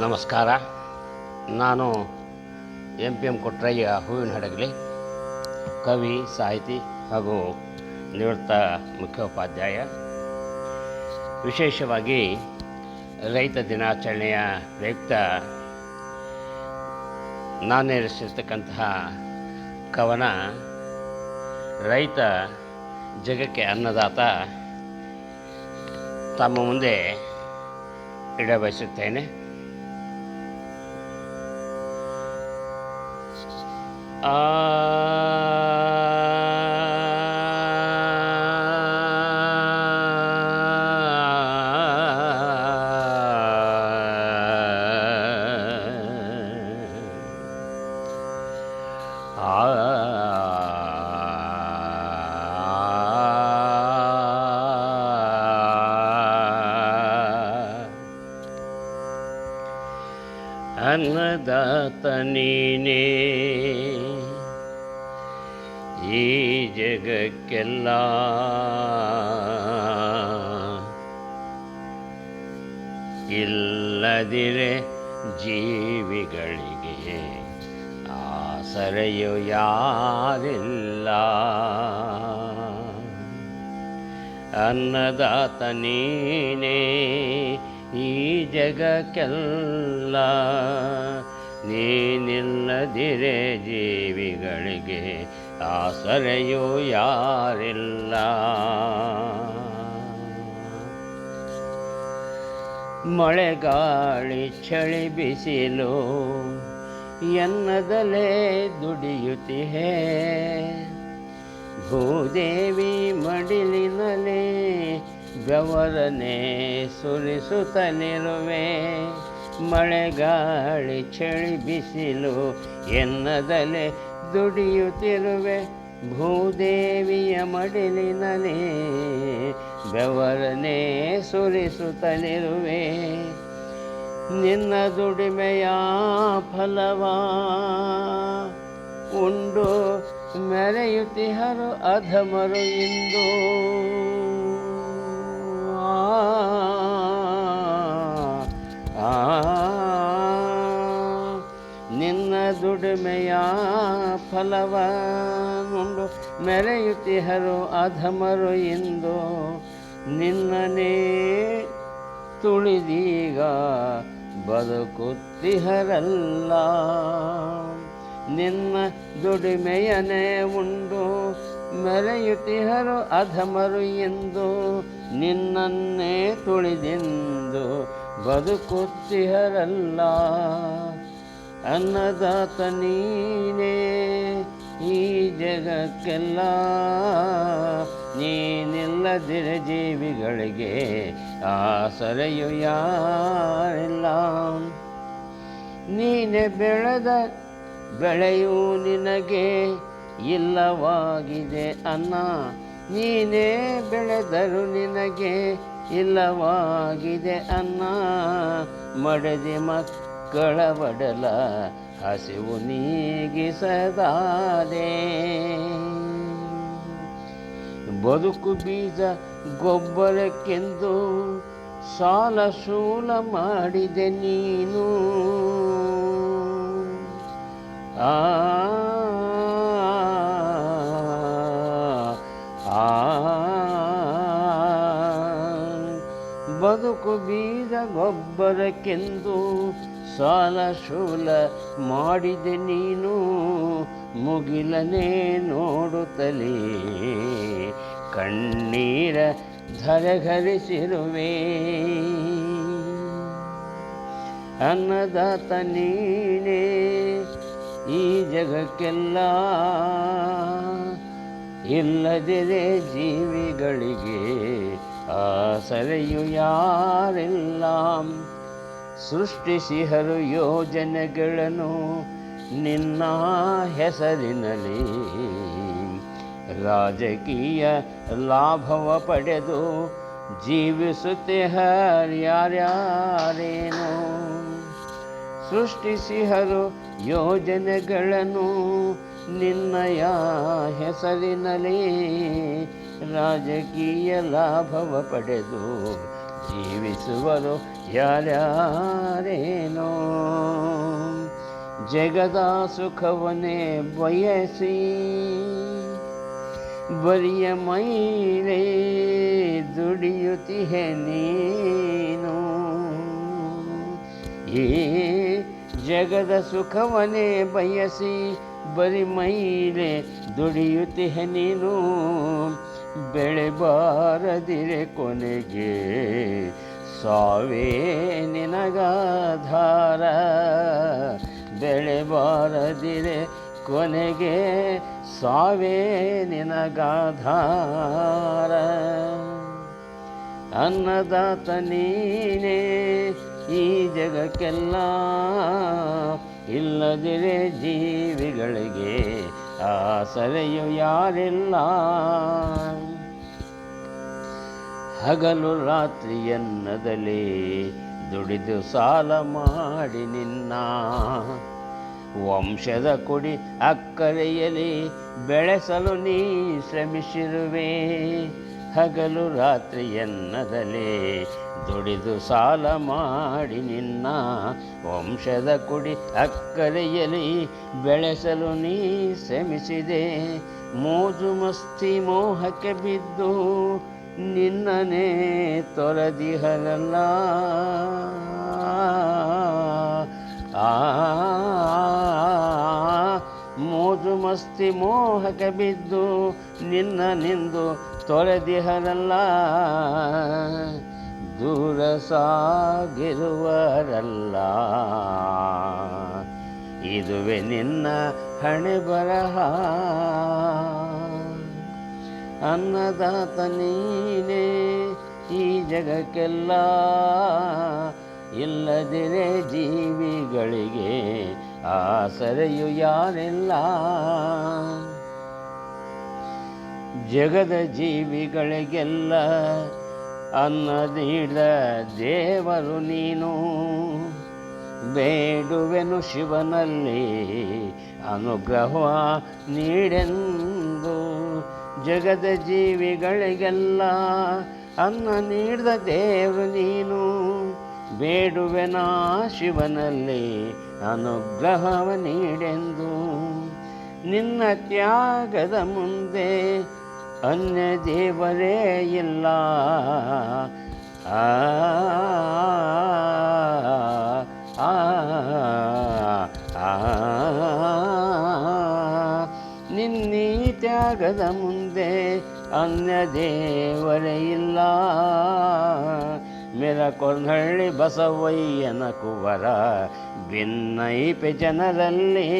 ನಮಸ್ಕಾರ. ನಾನು M P M Kotrayya, ಹೂವಿನ ಹಡಗಲಿ. ಕವಿ, ಸಾಹಿತಿ ಹಾಗೂ ನಿವೃತ್ತ ಮುಖ್ಯೋಪಾಧ್ಯಾಯ. ವಿಶೇಷವಾಗಿ ರೈತ ದಿನಾಚರಣೆಯ ಪ್ರಯುಕ್ತ ನಾನೇರಿಸಿರ್ತಕ್ಕಂತಹ ಕವನ, ರೈತ ಜಗಕ್ಕೆ ಅನ್ನದಾತ ತಮ್ಮ ಮುಂದೆ ಇಡಬಯಸುತ್ತೇನೆ. ಅನ್ನದಾತ ನೀನೇ ಈ ಜಗಕ್ಕೆಲ್ಲ ಇಲ್ಲದಿರೆ ಜೀವಿಗಳಿಗೆ ಆಸರೆಯು ಯಾರಿಲ್ಲ. ಅನ್ನದಾತ ನೀನೇ ಈ ಜಗಕ್ಕೆಲ್ಲ. ನೀನಿಲ್ಲದಿರೆ ಜೀವಿಗಳಿಗೆ ಆಸರೆಯೂ ಯಾರಿಲ್ಲ? ಮಳೆಗಾಳಿ ಚಳಿ ಬಿಸಿಲು ಎನ್ನದಲೇ ದುಡಿಯುತ್ತಿಹೇ? ಭೂದೇವಿ ಮಡಿಲಿನಲೇ ಬೆವರನೆ ಸುರಿಸುತ್ತಲಿರುವೆ ಮಳೆಗಾಳಿ ಚಳಿ ಬಿಸಿಲು ಎನ್ನದಲೆ ದುಡಿಯುತ್ತಿರುವೆ. ಭೂದೇವಿಯ ಮಡಿಲಿನಲೇ ಬೆವರನೇ ಸುರಿಸುತ್ತಲಿರುವೆ. ನಿನ್ನ ದುಡಿಮೆಯ ಫಲವಾ ಉಂಡು ಮೆರೆಯುತ್ತಿಹರು ಅಧಮರು ಇಂದು. ದುಡಿಮೆಯ ಫಲವ ನುಂಡು ಮೆರೆಯುತ್ತಿಹರು ಅಧಮರು ಎಂದು ನಿನ್ನನೇ ತುಳಿದೀಗ ಬದುಕುತ್ತಿಹರಲ್ಲ. ನಿನ್ನ ದುಡಿಮೆಯನೇ ಉಂಡು ಮೆರೆಯುತ್ತಿಹರು ಅಧಮರು ಎಂದು ನಿನ್ನನ್ನೇ ತುಳಿದೆಂದು ಬದುಕುತ್ತಿಹರಲ್ಲ. ಅನ್ನದಾತ ನೀನೇ ಈ ಜಗಕ್ಕೆಲ್ಲ. ನೀನಿಲ್ಲದಿರ ಜೀವಿಗಳಿಗೆ ಆಸರೆಯು ಯಾರಿಲ್ಲ. ನೀನೆ ಬೆಳೆದ ಬೆಳೆಯು ನಿನಗೆ ಇಲ್ಲವಾಗಿದೆ ಅನ್ನ ನೀನೇ ಬೆಳೆದರು ನಿನಗೆ ಇಲ್ಲವಾಗಿದೆ ಅನ್ನ ಮಡದಿ ಮಕ್ಕಳ ಬಡಲ ಹಸಿವು ನೀಗಿಸದಾದೆ ಬದುಕು ಬೀಜ ಗೊಬ್ಬರಕ್ಕೆಂದು ಸಾಲ ಶೂಲ ಮಾಡಿದೆ ನೀನು ಆ ಆ ಬದುಕು ಬೀಜ ಗೊಬ್ಬರಕ್ಕೆಂದು ಸಾಲ ಶೂಲ ಮಾಡಿದೆ ನೀನು, ಮುಗಿಲನೇ ನೋಡುತ್ತಲೇ. ಕಣ್ಣೀರ ಧರೆಘರಿಸಿರುವೆ ಅನ್ನದಾತ ನೀನೇ ಈ ಜಗಕ್ಕೆಲ್ಲ. ಇಲ್ಲದಿರೆ ಜೀವಿಗಳಿಗೆ ಆಸರೆಯು ಯಾರಿಲ್ಲ. ಸೃಷ್ಟಿಸಿಹರು ಯೋಜನೆಗಳನ್ನು ನಿನ್ನ ಹೆಸರಿನಲ್ಲಿ ರಾಜಕೀಯ ಲಾಭವ ಪಡೆದು ಜೀವಿಸುತ್ತೆ ಯಾರ್ಯಾರೇನು? ಸೃಷ್ಟಿಸಿಹರು ಯೋಜನೆಗಳನ್ನು ನಿನ್ನಯ ಹೆಸರಿನಲ್ಲಿ ರಾಜಕೀಯ ಲಾಭವ ಪಡೆದು ಜೀವಿಸುವರು ಯಾರ್ಯಾರೇನೋ ಜಗದ ಸುಖವನ್ನೇ ಬಯಸಿ ಬರಿಯ ಮೈಲೇ ದುಡಿಯುತ್ತಿಹೆ ನೀನು ಈ ಜಗದ ಸುಖವನ್ನೇ ಬಯಸಿ ಬರಿ ಮೈಲೆ ದುಡಿಯುತ್ತಿಹೆ ನೀನು ಬೆಳೆಬಾರದಿರೆ ಕೊನೆಗೆ ಸಾವೇ ನಿನಗಾಧಾರ. ಬೆಳೆಬಾರದಿರೆ ಕೊನೆಗೆ ಸಾವೇ ನಿನಗಾಧಾರ. ಅನ್ನದಾತ ನೀನೇ ಈ ಜಗಕ್ಕೆಲ್ಲ ಇಲ್ಲದಿರೆ ಜೀವಿಗಳಿಗೆ ಆಸರೆಯು ಯಾರಿಲ್ಲ. ಹಗಲು ರಾತ್ರಿ ಎನ್ನದಲೇ ದುಡಿದು ಸಾಲ ಮಾಡಿ ನಿನ್ನ. ವಂಶದ ಕುಡಿ ಅಕ್ಕರೆಯಲ್ಲಿ ಬೆಳೆಸಲು ನೀ ಶ್ರಮಿಸಿರುವೆ. ಹಗಲು ರಾತ್ರಿ ಎನ್ನದಲೇ ದುಡಿದು ಸಾಲ ಮಾಡಿ ನಿನ್ನ ವಂಶದ ಕುಡಿ ಅಕ್ಕರೆಯಲಿ ಬೆಳೆಸಲು ನೀ ಶ್ರಮಿಸಿದೆ ಮೋಜು ಮಸ್ತಿ ಮೋಹಕ್ಕೆ ಬಿದ್ದು ನಿನ್ನನೇ ತೊರೆದಿಹಲಲ್ಲ ಆ ಮೋಜು ಮಸ್ತಿ ಮೋಹಕ್ಕೆ ಬಿದ್ದು ನಿನ್ನ ನಿಂದು ತೊರೆದಿಹರಲ್ಲ ದೂರ ಸಾಗಿರುವರಲ್ಲ. ಇದುವೆ ನಿನ್ನ ಹಣೆ ಬರಹ. ಅನ್ನದಾತ ನೀನೇ ಈ ಜಗಕ್ಕೆಲ್ಲ. ಇಲ್ಲದಿರೆ ಜೀವಿಗಳಿಗೆ ಆಸರೆಯು ಯಾರಿಲ್ಲ. ಜಗದ ಜೀವಿಗಳಿಗೆಲ್ಲ ಅನ್ನ ನೀಡಿದ ದೇವರು ನೀನು. ಬೇಡುವೆನು ಶಿವನಲ್ಲಿ ಅನುಗ್ರಹ ನೀಡೆಂದು. ಜಗದ ಜೀವಿಗಳಿಗೆಲ್ಲ ಅನ್ನ ನೀಡಿದ ದೇವರು ನೀನು. ಬೇಡುವೆನಾ ಶಿವನಲ್ಲಿ ಅನುಗ್ರಹವ ನೀಡೆಂದು. ನಿನ್ನ ತ್ಯಾಗದ ಮುಂದೆ ಅನ್ಯ ದೇವರೇ ಇಲ್ಲ ಆ ನಿನ್ನೀ ತ್ಯಾಗದ ಮುಂದೆ ಅನ್ಯ ದೇವರೇ ಇಲ್ಲ ಮೆರಕೊರ್ನಹಳ್ಳಿ ಬಸವಯ್ಯನ ಕುವರ ಭಿನ್ನೈಪೆ ಜನರಲ್ಲಿ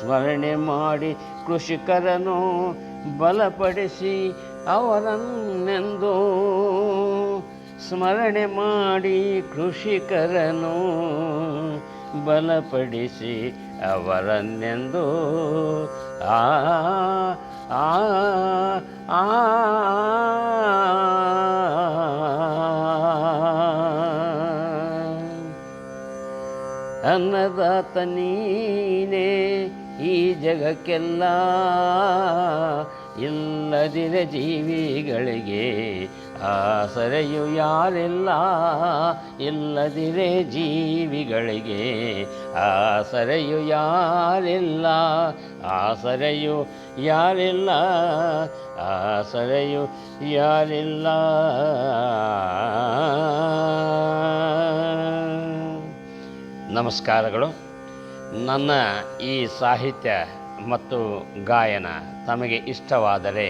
ಸ್ಮರಣೆ ಮಾಡಿ ಕೃಷಿಕರನು ಬಲಪಡಿಸಿ ಅವರನ್ನೆಂದು ಸ್ಮರಣೆ ಮಾಡಿ ಕೃಷಿಕರನು ಬಲಪಡಿಸಿ ಅವರನ್ನೆಂದು. ಆ ಆ ಆ. ಅನ್ನದಾತ ನೀನೇ ಈ ಜಗಕ್ಕೆಲ್ಲ ಇಲ್ಲದಿರ ಜೀವಿಗಳಿಗೆ ಆಸರೆಯು ಯಾರಿಲ್ಲ ಇಲ್ಲದಿರೆ ಜೀವಿಗಳಿಗೆ ಆಸರೆಯು ಯಾರಿಲ್ಲ ಆಸರೆಯು ಯಾರಿಲ್ಲ ಆಸರೆಯು ಯಾರಿಲ್ಲ ನಮಸ್ಕಾರಗಳು. ನನ್ನ ಈ ಸಾಹಿತ್ಯ ಮತ್ತು ಗಾಯನ ತಮಗೆ ಇಷ್ಟವಾದರೆ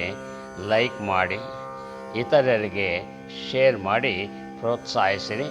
ಲೈಕ್ ಮಾಡಿ ಇತರರಿಗೆ ಶೇರ್ ಮಾಡಿ ಪ್ರೋತ್ಸಾಹಿಸಿರಿ.